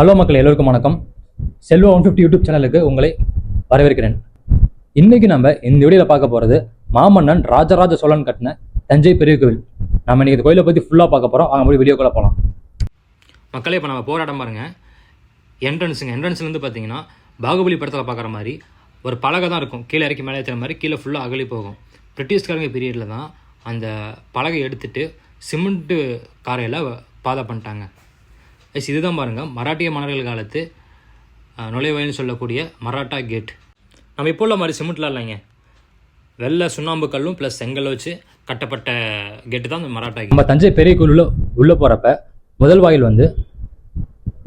Hello மக்கள் எல்லோருக்கும் வணக்கம். செல்வா ஒன் ஃபிஃப்டி யூடியூப் சேனலுக்கு உங்களை வரவேற்கிறேன். இன்னைக்கு நம்ம இந்த வீடியோவில் பார்க்க போகிறது மாமன்னன் ராஜராஜ சோழன் கட்டின தஞ்சை பெரிய கோவில். நம்ம இன்னைக்கு இந்த கோயிலை பற்றி ஃபுல்லாக பார்க்க போகிறோம் அவங்க போய் வீடியோக்குள்ளே போகலாம் மக்களே இப்போ நம்ம போராட்டம் பாருங்கள் பாருங்க என்ட்ரன்ஸுங்க என்ட்ரன்ஸ்லேருந்து பார்த்தீங்கன்னா பாகுபலி படத்தில் பார்க்குற மாதிரி ஒரு பலகை தான் இருக்கும். கீழே இறக்கி மேலே ஏற்றுற மாதிரி கீழே ஃபுல்லாக அகலி போகும். பிரிட்டிஷ்காரங்க பீரியடில் தான் அந்த பலகை எடுத்துட்டு சிமெண்ட்டு காரையில் பாதை பண்ணிட்டாங்க. எஸ் இதுதான் பாருங்கள் மராட்டிய மன்னர்கள் காலத்து நுழைவாயில்னு சொல்லக்கூடிய மராட்டா கேட். நம்ம இப்போ உள்ள மாதிரி சிமெண்ட்லாம் இல்லைங்க. வெள்ளை சுண்ணாம்பு கல்லும் ப்ளஸ் செங்கல் வச்சு கட்டப்பட்ட கேட்டு தான் இந்த மராட்டா நம்ம தஞ்சை பெரிய கோயிலில் உள்ளே போகிறப்ப முதல் வாயில் வந்து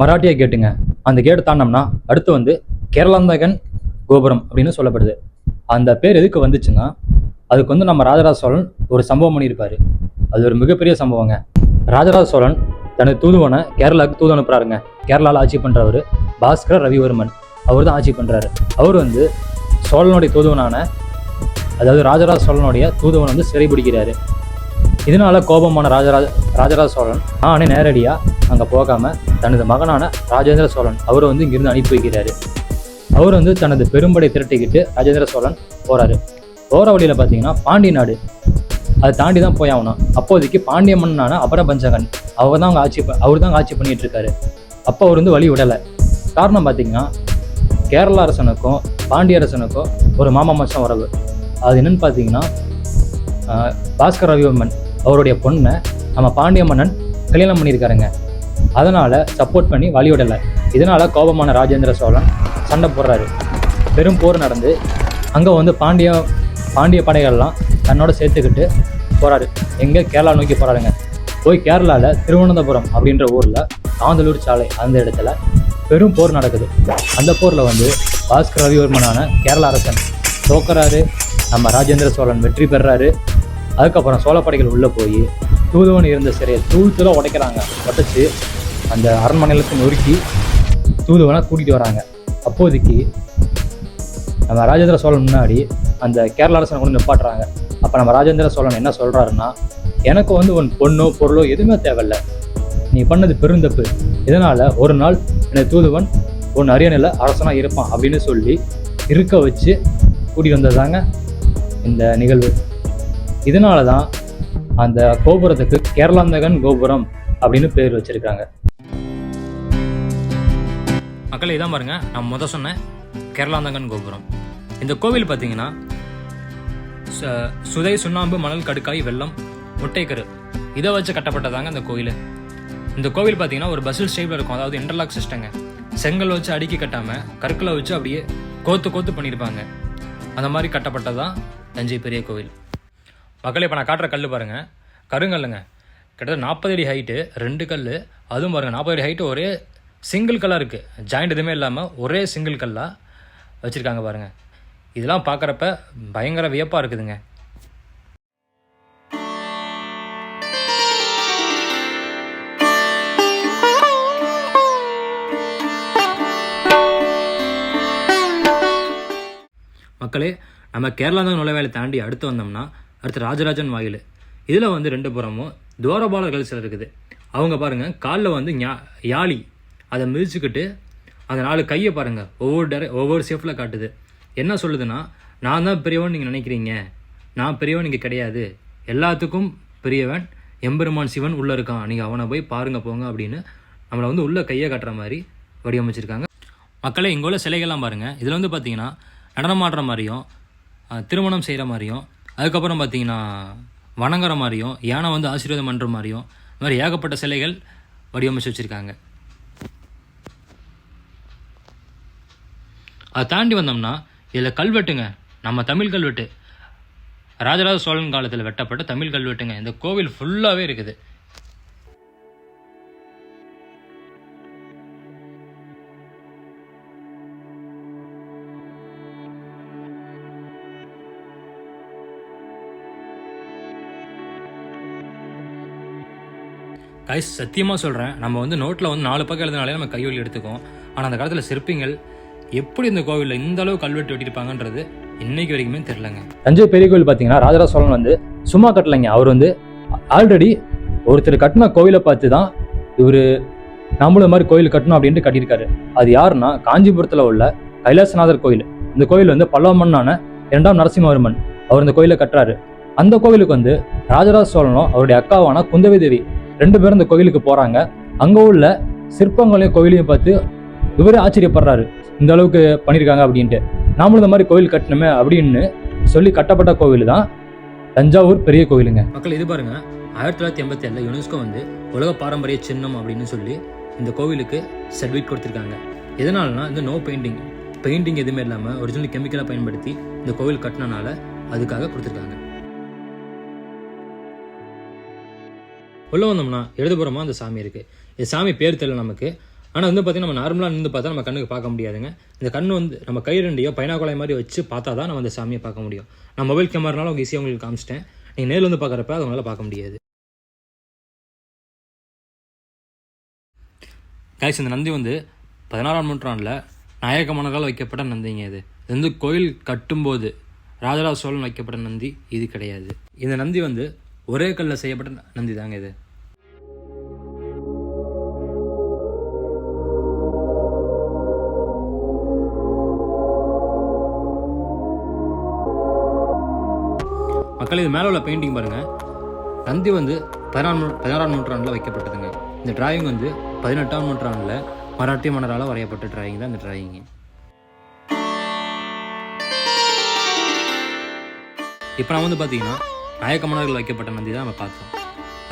மராட்டிய கேட்டுங்க. அந்த கேட்டை தாண்டோம்னா அடுத்து வந்து கேரளாந்தகன் கோபுரம் அப்படின்னு சொல்லப்படுது. அந்த பேர் எதுக்கு வந்துச்சுன்னா அதுக்கு வந்து நம்ம ராஜராஜ சோழன் ஒரு சம்பவம் பண்ணியிருப்பார். அது ஒரு மிகப்பெரிய சம்பவங்க. ராஜராஜ சோழன் தனது தூதுவனை கேரளாவுக்கு தூது அனுப்புறாருங்க. கேரளாவில் ஆட்சி பண்ணுறவர் பாஸ்கர ரவிவர்மன். அவர் தான் ஆட்சி பண்ணுறாரு அவர் வந்து சோழனுடைய தூதுவனான அதாவது ராஜராஜ சோழனுடைய தூதுவன் வந்து சிறைபிடிக்கிறாரு இதனால கோபமான ராஜராஜ ராஜராஜ சோழன் நானே நேரடியாக அங்கே போகாமல் தனது மகனான ராஜேந்திர சோழன் அவரை வந்து இங்கிருந்து அனுப்பி வைக்கிறாரு. அவர் வந்து தனது பெரும்படை திரட்டிக்கிட்டு ராஜேந்திர சோழன் போறாரு. போகிற வழியில் பார்த்தீங்கன்னா பாண்டி நாடு. அதை தாண்டி தான் போய் ஆகணும். அப்போதைக்கு பாண்டிய மன்னனான அபரபஞ்சகன் அவர் தான் அவங்க ஆட்சி அவர் தான் ஆட்சி பண்ணிட்டு இருக்காரு. அப்போ அவர் வந்து வழி விடலை. காரணம் பார்த்தீங்கன்னா கேரள அரசனுக்கும் பாண்டிய அரசனுக்கும் ஒரு மாமா மச்சம் உறவு. அது என்னன்னு பார்த்தீங்கன்னா பாஸ்கர் ரவிவர்மன் அவருடைய பொண்ணை நம்ம பாண்டிய மன்னன் கல்யாணம் பண்ணியிருக்காருங்க. அதனால் சப்போர்ட் பண்ணி வழி விடலை. இதனால் கோபமான ராஜேந்திர சோழன் சண்டை போடுறாரு. பெரும் போர் நடந்து அங்கே வந்து பாண்டிய பாண்டிய படைகள்லாம் தன்னோட சேர்த்துக்கிட்டு போகிறாரு எங்கே கேரளா நோக்கி போகிறாருங்க போய் கேரளாவில் திருவனந்தபுரம் அப்படின்ற ஊரில் காந்தலூர் சாலை அந்த இடத்துல பெரும் போர் நடக்குது. அந்த போரில் வந்து பாஸ்கர் ரவிவர்மனான கேரள அரசன் தோக்கறாரு. நம்ம ராஜேந்திர சோழன் வெற்றி பெறாரு. அதுக்கப்புறம் சோழப்படைகள் உள்ளே போய் தூதுவன் இருந்த சிறையை தூள் தூளாக உடைக்கிறாங்க. உடைச்சு அந்த அரண்மனையிலத்தை நொறுக்கி தூதுவனை கூட்டிகிட்டு வராங்க. அப்போதைக்கு நம்ம ராஜேந்திர சோழன் முன்னாடி அந்த கேரள அரசனை கொண்டு நிப்பாட்டுறாங்க. அப்போ நம்ம ராஜேந்திர சோழன் என்ன சொல்கிறாருன்னா எனக்கு வந்து உன் பொண்ணோ பொருளோ எதுவுமே தேவையில்ல. நீ பண்ணது பெருந்தப்பு. இதனால் ஒரு நாள் என்னை தூதுவன் உன் அரியணையில் அரசனாக இருப்பான் அப்படின்னு சொல்லி இருக்க வச்சு கூடி வந்ததாங்க இந்த நிகழ்வு. இதனால தான் அந்த கோபுரத்துக்கு கேரளாந்தகன் கோபுரம் அப்படின்னு பேர் வச்சிருக்காங்க. மக்களை இதான் பாருங்க நான் முத சொன்னேன் கேரளாந்தகன் கோபுரம். இந்த கோவில் பார்த்தீங்கன்னா சுதை சுண்ணாம்பு மணல் கடுக்காய் வெள்ளம் முட்டைக்கரு. இதை வச்சு கட்டப்பட்டதாங்க இந்த கோயில். இந்த கோவில் பார்த்தீங்கன்னா ஒரு பஸ்ஸில் ஷேப்பில் இருக்கும். அதாவது இன்டர்லாக் சிஸ்டங்க செங்கல் வச்சு அடுக்கி கட்டாமல் கற்களை வச்சு அப்படியே கோத்து கோத்து பண்ணியிருப்பாங்க. அந்த மாதிரி கட்டப்பட்டதான் தஞ்சை பெரிய கோவில். மக்களே இப்போ நான் காட்டுற கல் பாருங்கள் கருங்கல்லுங்க. கிட்டத்தட்ட நாற்பது அடி ஹைட்டு ரெண்டு கல் அதுவும் பாருங்கள் நாற்பது அடி ஹைட்டு ஒரே சிங்கிள் கல்லாக இருக்குது ஜாயிண்ட் எதுவுமே இல்லாமல் ஒரே சிங்கிள் கல்லாக வச்சுருக்காங்க பாருங்கள் இதெல்லாம் பார்க்குறப்ப பயங்கர வியப்பாக இருக்குதுங்க. மக்களே நம்ம கேரளாந்தன் நுழைவேலை தாண்டி அடுத்து வந்தோம்னா அடுத்து ராஜராஜன் வாயில். இதில் வந்து ரெண்டு புறமும் துவாரபாலர்கள் சிலர் இருக்குது. அவங்க பாருங்க காலில் வந்து ஞா யாழி அதை மிதிச்சுக்கிட்டு அந்த நாலு கையை பாருங்க ஒவ்வொரு டர ஒவ்வொரு ஷேஃபில் காட்டுது. என்ன சொல்லுதுன்னா நான் தான் பெரியவன் நீங்கள் நினைக்கிறீங்க. நான் பெரியவன் இங்கே கிடையாது. எல்லாத்துக்கும் பெரியவன் எம்பெருமான் சிவன் உள்ளே இருக்கான். நீங்கள் அவனை போய் பாருங்கள் போங்க அப்படின்னு நம்மளை வந்து உள்ளே கையை காட்டுற மாதிரி வடிவமைச்சிருக்காங்க. மக்களை இங்கே உள்ள சிலைகள்லாம் பாருங்கள் இதில் வந்து பார்த்தீங்கன்னா நடனம் ஆடுற மாதிரியும் திருமணம் செய்கிற மாதிரியும் அதுக்கப்புறம் பார்த்தீங்கன்னா வணங்குற மாதிரியும் யானை வந்து ஆசீர்வாதம் பண்ணுற மாதிரியும் இந்த மாதிரி ஏகப்பட்ட சிலைகள் வடிவமைச்சு வச்சுருக்காங்க. அதை தாண்டி வந்தோம்னா இதில் கல்வெட்டுங்க நம்ம தமிழ் கல்வெட்டு ராஜராஜ சோழன் காலத்தில் வெட்டப்பட்ட தமிழ் கல்வெட்டுங்க இந்த கோவில் ஃபுல்லாகவே இருக்குது. கைஸ் சத்தியமாக சொல்கிறேன் நம்ம வந்து நோட்டில் வந்து நாலு பக்கம் எழுதினாலே நம்ம கையொலி எடுத்துக்கோம். ஆனால் அந்த காலத்தில் சிற்பிகள் எப்படி இந்த கோவிலில் இந்த அளவு கல்வெட்டு வெட்டியிருப்பாங்கன்றது இன்னைக்கு வரைக்குமே தெரிலங்க தஞ்சை பெரிய கோவில் பார்த்தீங்கன்னா ராஜராஜ சோழன் வந்து சும்மா கட்டலைங்க. அவர் வந்து ஆல்ரெடி ஒருத்தர் கட்டின கோவிலை பார்த்து தான் இவர் நம்மள மாதிரி கோயில் கட்டணும் அப்படின்ட்டு கட்டியிருக்காரு. அது யாருன்னா காஞ்சிபுரத்தில் உள்ள கைலாசநாதர் கோயில் இந்த கோயில் வந்து பல்லவ மன்னான இரண்டாம் நரசிம்மவர்மன் அவர் இந்த கோயிலை கட்டுறாரு. அந்த கோவிலுக்கு வந்து ராஜராஜ சோழனும் அவருடைய அக்காவான குந்தவி தேவி ரெண்டு பேரும் இந்த கோயிலுக்கு போகிறாங்க அங்கே உள்ள சிற்பங்களையும் கோயிலையும் பார்த்து இவரே ஆச்சரியப்படுறாரு. இந்த அளவுக்கு பண்ணியிருக்காங்க அப்படின்ட்டு. நாமளும் இந்த மாதிரி கோயில் கட்டணுமே அப்படின்னு சொல்லி கட்டப்பட்ட கோவில் தான் தஞ்சாவூர் பெரிய கோவிலுங்க. மக்கள் இது பாருங்க ஆயிரத்தி தொள்ளாயிரத்தி எண்பத்தி ஏழில் யுனெஸ்கோ வந்து உலக பாரம்பரிய சின்னம் அப்படின்னு சொல்லி இந்த கோவிலுக்கு சர்டிஃபிகேட் கொடுத்துருக்காங்க. எதனாலனா இந்த நோ பெயிண்டிங் பெயிண்டிங் எதுவுமே இல்லாமல் ஒரிஜினல் கெமிக்கலை பயன்படுத்தி இந்த கோவில் கட்டினனால அதுக்காக கொடுத்துருக்காங்க. உள்ள வந்தோம்னா இடதுபுறமா அந்த சாமி இருக்கு. இந்த சாமி பேர் தெரியல நமக்கு. ஆனால் வந்து பார்த்தீங்கன்னா நம்ம நார்மலாக நின்று பார்த்தா நம்ம கண்ணுக்கு பார்க்க முடியாதுங்க. இந்த கண்ணு வந்து நம்ம கை ரெண்டையோ பைனாக்குழாய் மாதிரி வச்சு பார்த்தா தான் நம்ம அந்த சாமியை பார்க்க முடியும். நான் மொபைல் கேமரானால அவங்க ஈஸியாக உங்களுக்கு காமிச்சிட்டேன். நீங்கள் நேரில் வந்து பார்க்குறப்ப அதை உங்களால் பார்க்க முடியாது. கைஸ் இந்த நந்தி வந்து பதினாறாம் நூற்றாண்டில் நாயக்க மன்னரால் வைக்கப்பட்ட நந்திங்க இது. இது வந்து கோயில் கட்டும்போது ராஜராஜ சோழன் வைக்கப்பட்ட நந்தி இது கிடையாது. இந்த நந்தி வந்து ஒரே கல்லில் செய்யப்பட்ட நந்தி தாங்க இது. மக்கள் இது மேலே உள்ள பெயிண்டிங் பாருங்கள் நந்தி வந்து பதினாறு பதினாறாம் நூற்றாண்டில் வைக்கப்பட்டதுங்க. இந்த டிராயிங் வந்து பதினெட்டாம் நூற்றாண்டில் மராட்டிய மன்னரால் வரையப்பட்ட டிராயிங் தான் இந்த டிராயிங்கு இப்போ நான் வந்து பார்த்தீங்கன்னா நாயக்க மன்னர்கள் வைக்கப்பட்ட நந்தி தான் நம்ம பார்த்தோம்.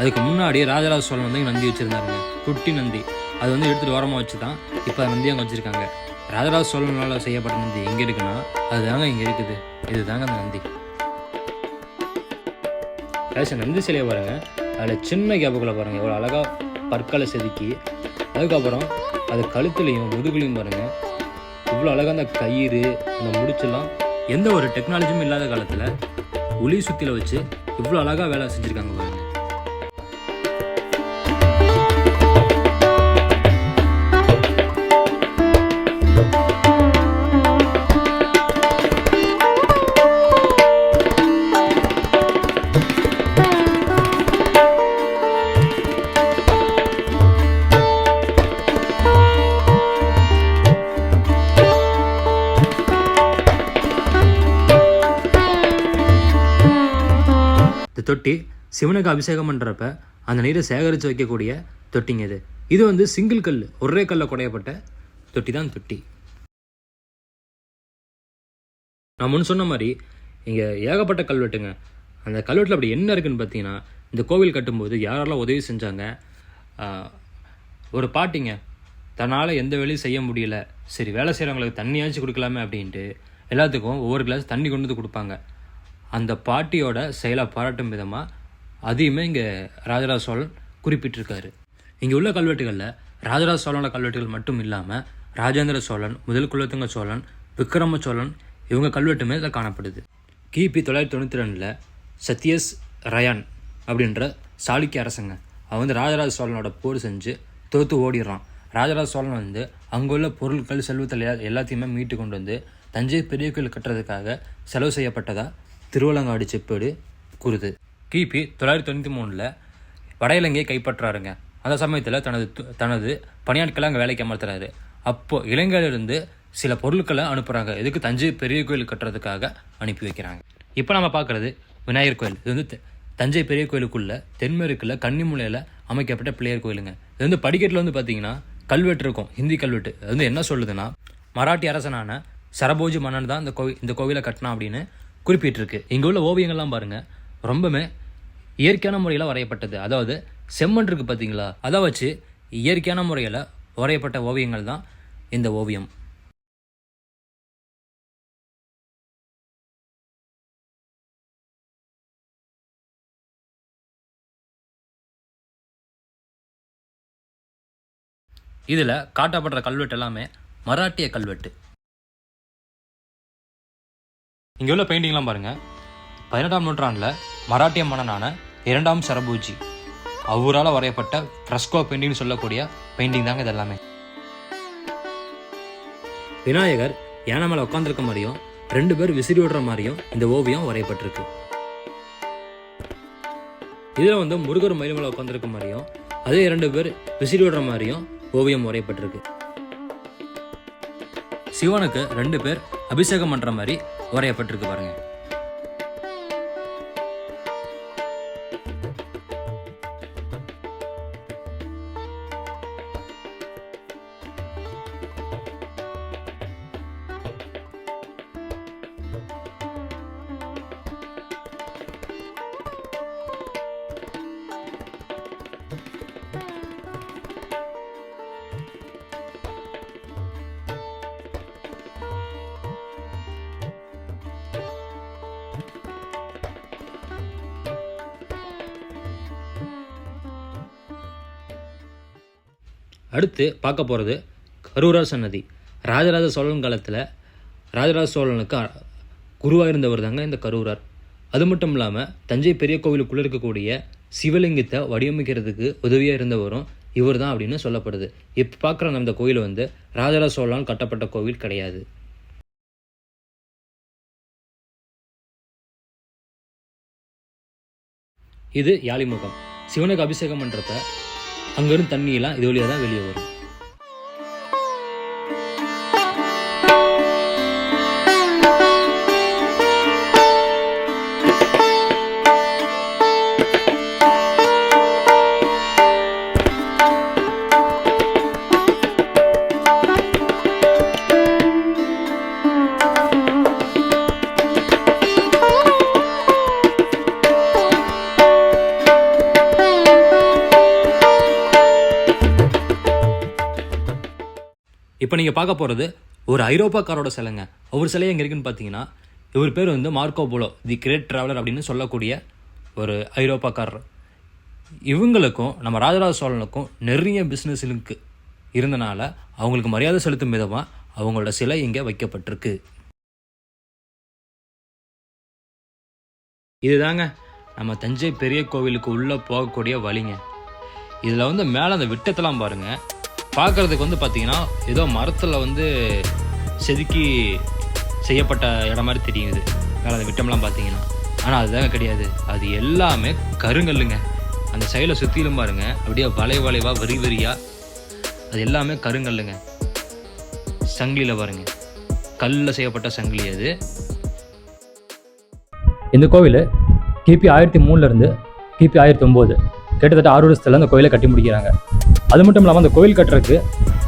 அதுக்கு முன்னாடி ராஜராஜ சோழன் வந்து நந்தி வச்சுருந்தாருங்க. குட்டி நந்தி. அது வந்து எடுத்துகிட்டு ஓரமாக வச்சு தான் இப்போ நந்தி அங்கே வச்சுருக்காங்க. ராஜராஜ சோழனால் செய்யப்பட்ட நந்தி எங்கே இருக்குன்னா அதுதாங்க இங்கே இருக்குது. இதுதாங்க அந்த நந்தி. ரேஷன் நந்தி சிலையை பாருங்கள் அதில் சின்ன கேப்புக்குள்ளே பாருங்கள் எவ்வளோ அழகாக பற்களை செதுக்கி அதுக்கப்புறம் அது கழுத்துலையும் முதுகுலையும் பாருங்கள் இவ்வளோ அழகாக அந்த கயிறு அந்த முடிச்செல்லாம் எந்த ஒரு டெக்னாலஜியும் இல்லாத காலத்தில் ஒளி சுத்தில வச்சு இவ்வளோ அழகாக வேலை செஞ்சுருக்காங்க சிவனுக்கு அபிஷேகம் பண்ணுறப்ப அந்த நீரை சேகரித்து வைக்கக்கூடிய தொட்டிங்க இது. இது வந்து சிங்கிள் கல் ஒரே கல்ல குடையப்பட்ட தொட்டி தான் தொட்டி. நான் முன் சொன்ன மாதிரி இங்கே ஏகப்பட்ட கல்வெட்டுங்க அந்த கல்வெட்டில் அப்படி என்ன இருக்குன்னு பார்த்தீங்கன்னா இந்த கோவில் கட்டும்போது யாரெல்லாம் உதவி செஞ்சாங்க? ஒரு பாட்டிங்க தன்னால் எந்த வேலையும் செய்ய முடியல. சரி வேலை செய்கிறவங்களுக்கு தண்ணியாச்சும் கொடுக்கலாமே அப்படின்ட்டு எல்லாத்துக்கும் ஒவ்வொரு கிளாஸ் தண்ணி கொண்டு வந்து கொடுப்பாங்க. அந்த பாட்டியோட செயலை பாராட்டும் விதமாக அதையுமே இங்கே ராஜராஜ சோழன் குறிப்பிட்டிருக்காரு. இங்கே உள்ள கல்வெட்டுகளில் ராஜராஜ சோழனோட கல்வெட்டுகள் மட்டும் இல்லாமல் ராஜேந்திர சோழன் முதல் குலத்துங்க சோழன் விக்ரம சோழன் இவங்க கல்வெட்டுமே இதில் காணப்படுது. கிபி தொள்ளாயிரத்தி தொண்ணூற்றி ரெண்டில் சத்யஸ் ரயான் அப்படின்ற சாளுக்கிய அரசங்க அவன் வந்து ராஜராஜ சோழனோட போர் செஞ்சு தோற்று ஓடிடுறான். ராஜராஜ சோழன் வந்து அங்குள்ள பொருட்கள் செல்வத்தில் எல்லாத்தையுமே மீட்டு கொண்டு வந்து தஞ்சை பெரிய கோயில் கட்டுறதுக்காக செலவு செய்யப்பட்டதாக திருவள்ளங்காடி செப்பேடு கூறுது. கிபி தொள்ளாயிரத்தி தொண்ணூற்றி மூணில் வட இலங்கையை கைப்பற்றாருங்க. அந்த சமயத்தில் தனது து- தனது பணியாட்களை அங்கே வேலைக்கு அமர்த்துறாரு அப்போது இலங்கையிலிருந்து சில பொருட்களை அனுப்புகிறாங்க இதுக்கு தஞ்சை பெரிய கோயில் கட்டுறதுக்காக அனுப்பி வைக்கிறாங்க. இப்போ நம்ம பார்க்குறது விநாயகர் கோயில். இது வந்து த- தஞ்சை பெரிய கோயிலுக்குள்ள தென்மேற்குள்ள கன்னிமுலையில் அமைக்கப்பட்ட பிள்ளையர் கோயிலுங்க. இது வந்து படிக்கட்டில் வந்து பார்த்தீங்கன்னா கல்வெட்டு இருக்கும். ஹிந்தி கல்வெட்டு. அது வந்து என்ன சொல்லுதுன்னா மராட்டி அரசனான சரபோஜி மன்னன் தான் இந்த கோவில் இந்த கோவிலை கட்டினான் அப்படின்னு குறிப்பிட்டிருக்கு. இங்கே உள்ள ஓவியங்கள்லாம் பாருங்கள் ரொம்பவுமே இயற்கையான முறையில் வரையப்பட்டது. அதாவது செம்மண் இருக்கு பார்த்தீங்களா? அதை வச்சு இயற்கையான முறையில் வரையப்பட்ட ஓவியங்கள் தான் இந்த ஓவியம். இதில் காட்டப்படுற கல்வெட்டு எல்லாமே மராட்டிய கல்வெட்டு. இங்கே உள்ள பெயிண்டிங்லாம் பாருங்க. பதினெட்டாம் நூற்றாண்டில் மராட்டிய மன்னனான இரண்டாம் சரபூஜி. அவரால் வரையப்பட்ட ஃப்ரெஸ்கோ பெயிண்டிங் சொல்லக்கூடிய பெயிண்டிங் தாங்க இது எல்லாமே விநாயகர் யானை மேலே உட்காந்துருக்க மாதிரியும் ரெண்டு பேர் விசிறி விடுற மாதிரியும் இந்த ஓவியம் வரையப்பட்டிருக்கு. இதில் வந்து முருகர் மயில் மேலே உட்காந்துருக்க மாதிரியும் அதே இரண்டு பேர் விசிறி விடுற மாதிரியும் ஓவியம் வரையப்பட்டிருக்கு. சிவனுக்கு ரெண்டு பேர் அபிஷேகம் பண்ற மாதிரி வரையப்பட்டிருக்கு பாருங்க. அடுத்து பார்க்க போகிறது கரூரார் சன்னதி. ராஜராஜ சோழன் காலத்தில் ராஜராஜ சோழனுக்கு குருவாக குருவா இருந்தவர் தாங்க இந்த கரூரார். அது மட்டும் இல்லாமல் தஞ்சை பெரிய கோவிலுக்குள்ளே இருக்கக்கூடிய சிவலிங்கத்தை வடிவமைக்கிறதுக்கு உதவியாக இருந்தவரும் இவர் தான் அப்படின்னு சொல்லப்படுது. இப்போ பார்க்குற நம்ம கோயில் வந்து ராஜராஜ சோழனால் கட்டப்பட்ட கோவில் கிடையாது. இது யாழிமுகம். சிவனுக்கு அபிஷேகம் பண்ணுறப்ப அங்கேருந்து தண்ணியெல்லாம் இது வழியாக தான் வெளியே வரும். நீங்கள் பார்க்க போகிறது ஒரு ஐரோப்பாக்காரோட சிலைங்க. அவர் சிலை எங்கே இருக்குன்னு பார்த்தீங்கன்னா இவர் பேர் வந்து Marco Polo the great traveller அப்படின்னு சொல்லக்கூடிய ஒரு ஐரோப்பாக்காரர். இவங்களுக்கும் நம்ம ராஜராஜ சோழனுக்கும் நிறைய பிஸ்னஸ் லிங்க் இருந்தனால அவங்களுக்கு மரியாதை செலுத்தும் விதமாக அவங்களோட சிலை இங்கே வைக்கப்பட்டிருக்கு. இதுதாங்க நம்ம தஞ்சை பெரிய கோவிலுக்கு உள்ளே போகக்கூடிய வழிங்க. இதில் வந்து மேலே அந்த விட்டத்தெல்லாம் பாருங்கள் பார்க்குறதுக்கு வந்து பார்த்தீங்கன்னா ஏதோ மரத்தில் வந்து செதுக்கி செய்யப்பட்ட இடம் மாதிரி தெரியுது. மேலே அந்த விட்டம்லாம் பார்த்தீங்கன்னா ஆனால் அதுதாங்க கிடையாது. அது எல்லாமே கருங்கல்லுங்க. அந்த சைடில் சுற்றிலும் பாருங்க. அப்படியே வளை வளைவாக வரி வரியாக அது எல்லாமே கருங்கல்லுங்க. சங்கிலியில் பாருங்க. கல்லில் செய்யப்பட்ட சங்கிலி அது. இந்த கோவில் கிபி ஆயிரத்தி மூணுலேருந்து கிபி ஆயிரத்தி ஒம்பது. கிட்டத்தட்ட ஆறு வருஷத்துல அந்த கோயிலை கட்டி முடிக்கிறாங்க. அது மட்டும் இல்லாமல் அந்த கோயில் கட்டுறதுக்கு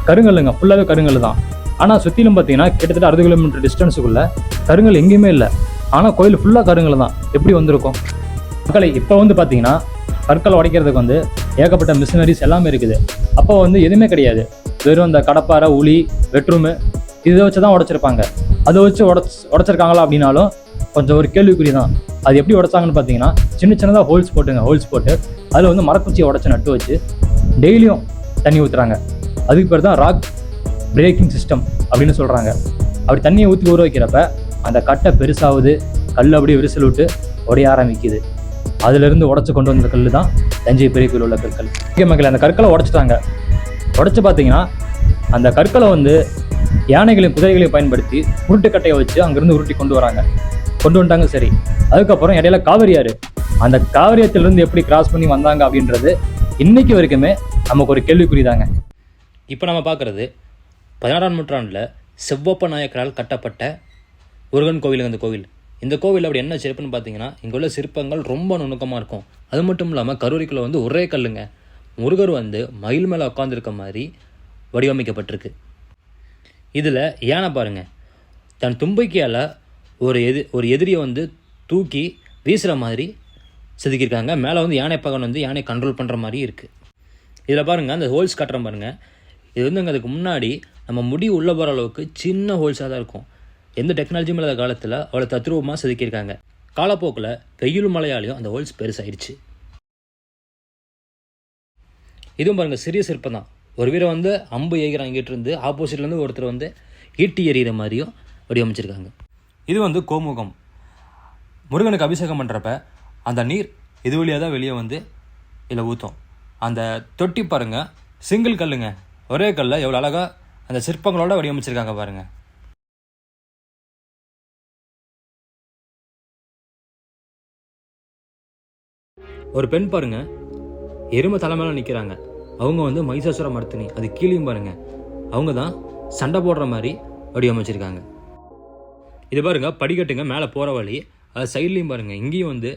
கருங்கல்லுங்க ஃபுல்லாகவே கருங்கல் தான் ஆனால் சுற்றிலும் பார்த்தீங்கன்னா கிட்டத்தட்ட அறுபது கிலோமீட்டர் டிஸ்டன்ஸுக்குள்ளே கருங்கல் எங்கேயுமே இல்லை. ஆனால் கோயில் ஃபுல்லாக கருங்கல் தான் எப்படி வந்திருக்கும்? மக்களை இப்போ வந்து பார்த்தீங்கன்னா கற்களை உடைக்கிறதுக்கு வந்து ஏகப்பட்ட மிஷினரிஸ் எல்லாமே இருக்குது. அப்போ வந்து எதுவுமே கிடையாது. வெறும் இந்த கடப்பாரை உளி வெட்ரூமு இதை வச்சு தான் உடைச்சிருப்பாங்க. அதை வச்சு உடச் உடச்சிருக்காங்களா அப்படின்னாலும் கொஞ்சம் ஒரு கேள்விக்குறி தான் அது எப்படி உடைச்சாங்கன்னு பார்த்தீங்கன்னா சின்ன சின்னதாக ஹோல்ஸ் போட்டுங்க ஹோல்ஸ் போட்டு அதில் வந்து மரக்குச்சியை உடச்சி நட்டு வச்சு டெய்லியும் தண்ணி ஊற்றுறாங்க அதுக்கு பேர் தான் ராக் பிரேக்கிங் சிஸ்டம் அப்படின்னு சொல்கிறாங்க அப்படி தண்ணியை ஊற்றி ஊற வைக்கிறப்ப அந்த கட்டை பெருசாகுது கல் அப்படியே விரிசல் விட்டு உடைய ஆரம்பிக்குது. அதுலேருந்து உடச்சி கொண்டு வந்த கல் தான் தஞ்சை பெரிய கோயில் உள்ள கற்கள். முக்கிய மக்கள் அந்த கற்களை உடச்சிட்டாங்க. உடச்சி பார்த்தீங்கன்னா அந்த கற்களை வந்து யானைகளையும் குதிரைகளையும் பயன்படுத்தி உருட்டுக்கட்டையை வச்சு அங்கேருந்து உருட்டி கொண்டு வராங்க. கொண்டு வந்துட்டாங்க சரி. அதுக்கப்புறம் இடையில காவிரியாறு ஆறு. அந்த காவிரியத்திலிருந்து எப்படி கிராஸ் பண்ணி வந்தாங்க அப்படின்றது இன்னைக்கு வரைக்குமே நமக்கு ஒரு கேள்விக்குறிதாங்க. இப்போ நம்ம பார்க்குறது பதினாறாம் நூற்றாண்டில் செவ்வப்ப நாயக்கரால் கட்டப்பட்ட முருகன் கோவில் அந்த கோவில். இந்த கோவில் அப்படி என்ன சிறப்புன்னு பார்த்தீங்கன்னா இங்கே உள்ள சிற்பங்கள் ரொம்ப நுணுக்கமாக இருக்கும். அது மட்டும் இல்லாமல் கரூரிக்குள்ள வந்து ஒரே கல்லுங்க. முருகர் வந்து மயில் மேலே உட்காந்துருக்க மாதிரி வடிவமைக்கப்பட்டிருக்கு. இதில் யானை பாருங்க. தன் தும்பிக்கையால் ஒரு எதி ஒரு எதிரியை வந்து தூக்கி வீசுகிற மாதிரி செதுக்கியிருக்காங்க. மேலே வந்து யானை பகன் வந்து யானை கண்ட்ரோல் பண்ணுற மாதிரி இருக்குது இதில் பாருங்கள் அந்த ஹோல்ஸ் கட்டுறோம் பாருங்கள் இது வந்து அதுக்கு முன்னாடி நம்ம முடி உள்ளே போகிற அளவுக்கு சின்ன ஹோல்ஸாக தான் இருக்கும். எந்த டெக்னாலஜியும் இல்லாத காலத்தில் அவ்வளோ தத்ரூபமாக செதுக்கியிருக்காங்க. காலப்போக்கில் வெயில் மழையாலையும் அந்த ஹோல்ஸ் பெருசாகிடுச்சு இதுவும் பாருங்கள் சிறிய சிற்பம் தான். ஒரு வீரை வந்து அம்பு ஏகிறான் இங்கிட்டு இருந்து ஆப்போசிட்லேருந்து ஒருத்தர் வந்து ஈட்டி எறிகிற மாதிரியும் வடிவமைச்சிருக்காங்க. இது வந்து கோமுகம். முருகனுக்கு அபிஷேகம் பண்ணுறப்ப அந்த நீர் இது வழியாக தான் வெளியே வந்து இதில் ஊற்றும் அந்த தொட்டி பாருங்க. சிங்கிள் கல்லுங்க. ஒரே கல்லில் எவ்வளோ அழகாக அந்த சிற்பங்களோட வடிவமைச்சிருக்காங்க பாருங்க. ஒரு பெண் பாருங்க. எருமை தலை நிற்கிறாங்க அவங்க வந்து மைசாசுர மர்த்தினி. அது கீழேயும் பாருங்க. அவங்க தான் சண்டை போடுற மாதிரி வடிவமைச்சிருக்காங்க. இது பாருங்க படிக்கட்டுங்க. மேலே போகிற வழி. அது சைட்லேயும் பாருங்க. இங்கேயும் வந்து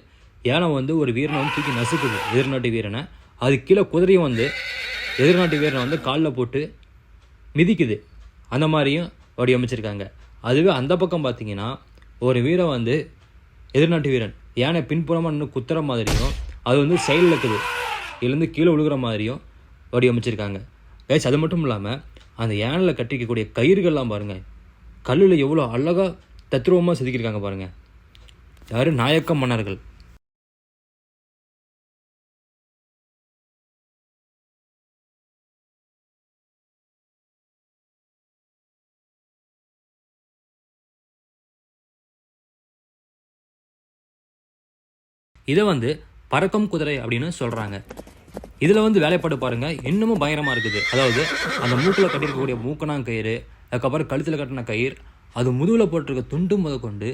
யானை வந்து ஒரு வீரனை வந்து தூக்கி நசுக்குது. எதிர்நாட்டு வீரனை. அது கீழே குதிரையும் வந்து எதிர்நாட்டு வீரனை வந்து காலில் போட்டு மிதிக்குது. அந்த மாதிரியும் வடிவமைச்சிருக்காங்க. அதுவே அந்த பக்கம் பார்த்தீங்கன்னா ஒரு வீரன் வந்து எதிர்நாட்டு வீரன் யானை பின்புறமாக நின்று குத்துற மாதிரியும் அது வந்து சைடில் இருக்குது. இதுலேருந்து கீழே விழுகிற மாதிரியும் வடிவமைச்சிருக்காங்க. கைஸ் அது மட்டும் இல்லாமல் அந்த யானையில் கட்டிக்கக்கூடிய கயிறுகள்லாம் பாருங்கள் கல்லில் எவ்வளோ அழகாக தத்ரூபமாக செதுக்கியிருக்காங்க பாருங்கள் யார்? நாயக்க மன்னர்கள். இதை வந்து பறக்கும் குதிரை அப்படின்னு சொல்கிறாங்க இதில் வந்து வேலைப்பாடு பாருங்கள் இன்னமும் பயங்கரமாக இருக்குது. அதாவது அந்த மூக்கில் கட்டியிருக்கக்கூடிய மூக்கணாங்கயிறு அதுக்கப்புறம் கழுத்தில் கட்டின கயிறு அது முதுகில் போட்டிருக்க துண்டு முத கொண்டு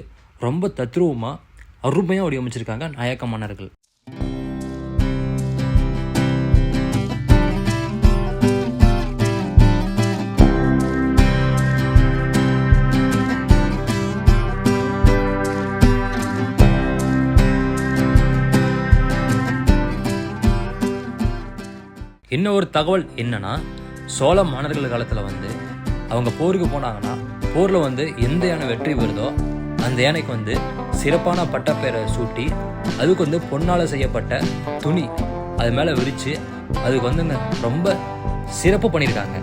ரொம்ப தத்ரூபமாக அருமையாக வடிவமைச்சிருக்காங்க நாயக்க மன்னர்கள். இன்னும் ஒரு தகவல் என்னன்னா சோழ மன்னர்கள் காலத்தில் வந்து அவங்க போருக்கு போனாங்கன்னா போரில் வந்து எந்த யானை வெற்றி பெறுதோ அந்த யானைக்கு வந்து சிறப்பான பட்டப்பேரை சூட்டி அதுக்கு வந்து பொன்னால் செய்யப்பட்ட துணி அது மேலே விரித்து அதுக்கு வந்துங்க ரொம்ப சிறப்பு பண்ணியிருக்காங்க.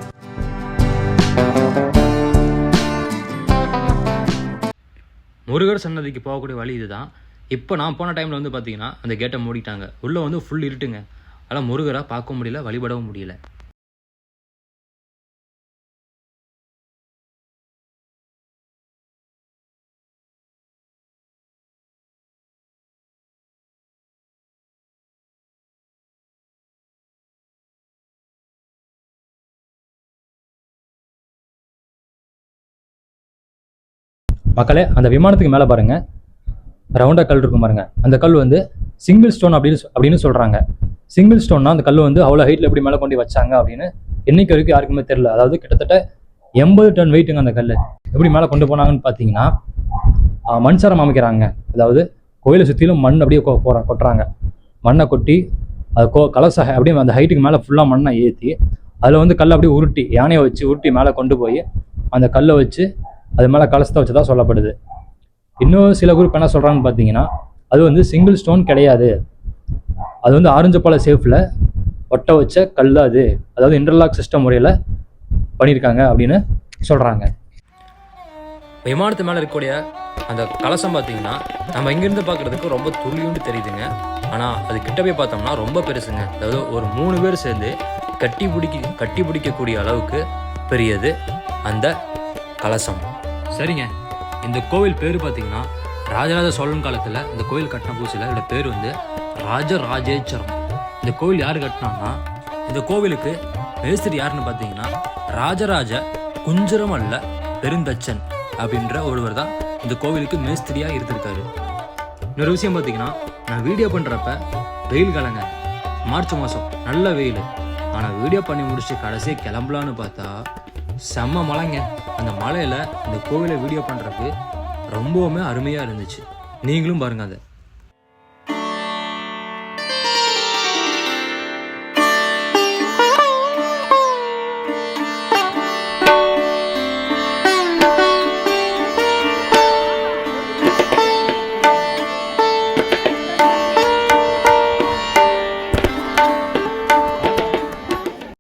முருகர் சன்னதிக்கு போகக்கூடிய வழி இதுதான். இப்போ நான் போன டைமில் வந்து பார்த்தீங்கன்னா அந்த கேட்டை மூடிட்டாங்க. உள்ளே வந்து ஃபுல் இருட்டுங்க. ஆனால் முருகரா பார்க்க முடியல வழிபடவும் முடியல. மக்களே அந்த விமானத்துக்கு மேலே பாருங்க. ரவுண்டாக கல் இருக்கும் பாருங்க. அந்த கல் வந்து சிங்கிள் ஸ்டோன் அப்படின்னு அப்படின்னு சொல்கிறாங்க சிங்கிள் ஸ்டோன்னா அந்த கல் வந்து அவ்வளோ ஹைட்டில் எப்படி மேலே கொண்டு வச்சாங்க அப்படின்னு என்னைக்கு வரைக்கும் யாருக்குமே தெரில அதாவது கிட்டத்தட்ட எண்பது டன் வெயிட்டுங்க அந்த கல் எப்படி மேலே கொண்டு போனாங்கன்னு பார்த்தீங்கன்னா மண் சாரம் அமைக்கிறாங்க. அதாவது கோயிலை சுற்றிலும் மண் அப்படியே கொ- கொட்டுறாங்க. மண்ணை கொட்டி அது கோ கலச அப்படியே அந்த ஹைட்டுக்கு மேலே ஃபுல்லாக மண்ணை ஏற்றி அதில் வந்து கல்லை அப்படியே உருட்டி யானையை வச்சு உருட்டி மேலே கொண்டு போய் அந்த கல்லை வச்சு அது மேலே கலசத்தை வச்சு தான் சொல்லப்படுது. இன்னும் சில குரூப் என்ன சொல்கிறாங்கன்னு பார்த்தீங்கன்னா அது வந்து சிங்கிள் ஸ்டோன் கிடையாது. அது வந்து ஆரஞ்சப்பால சேஃபில் ஒட்ட வச்ச கல் அது. அதாவது இன்டர்லாக் சிஸ்டம் முறையில் பண்ணியிருக்காங்க அப்படின்னு சொல்கிறாங்க விமானத்து மேலே இருக்கக்கூடிய அந்த கலசம் பார்த்தீங்கன்னா நம்ம இங்கேருந்து பார்க்குறதுக்கு ரொம்ப துளியுண்டு தெரியுதுங்க. ஆனால் அது கிட்ட போய் பார்த்தோம்னா ரொம்ப பெருசுங்க. அதாவது ஒரு மூணு பேர் சேர்ந்து கட்டி பிடிக்க கட்டி பிடிக்கக்கூடிய அளவுக்கு பெரியது அந்த கலசம். சரிங்க. இந்த கோவில் பேர் பார்த்தீங்கன்னா ராஜராஜ சோழன் காலத்தில் இந்த கோவில் கட்டின பூசியில் இதோட பேர் வந்து ராஜராஜேஸ்வரம் இந்த கோவில் யார் கட்டினான்னா இந்த கோவிலுக்கு மேஸ்திரி யாருன்னு பார்த்தீங்கன்னா ராஜராஜ குஞ்சரமல்ல பெருந்தச்சன் அப்படின்ற ஒருவர் தான் இந்த கோவிலுக்கு மேஸ்திரியாக இருந்திருக்காரு. இன்னொரு விஷயம் பார்த்தீங்கன்னா நான் வீடியோ பண்ணுறப்ப வெயில் காலங்க. மார்ச் மாதம் நல்ல வெயில். ஆனால் வீடியோ பண்ணி முடிச்சு கடைசியாக கிளம்பலான்னு பார்த்தா செம்ம மழைங்க. அந்த மலையில் இந்த கோவிலை வீடியோ பண்ணுறதுக்கு ரொம்பவுமே அருமையாக இருந்துச்சு. நீங்களும் பாருங்கள் அதை.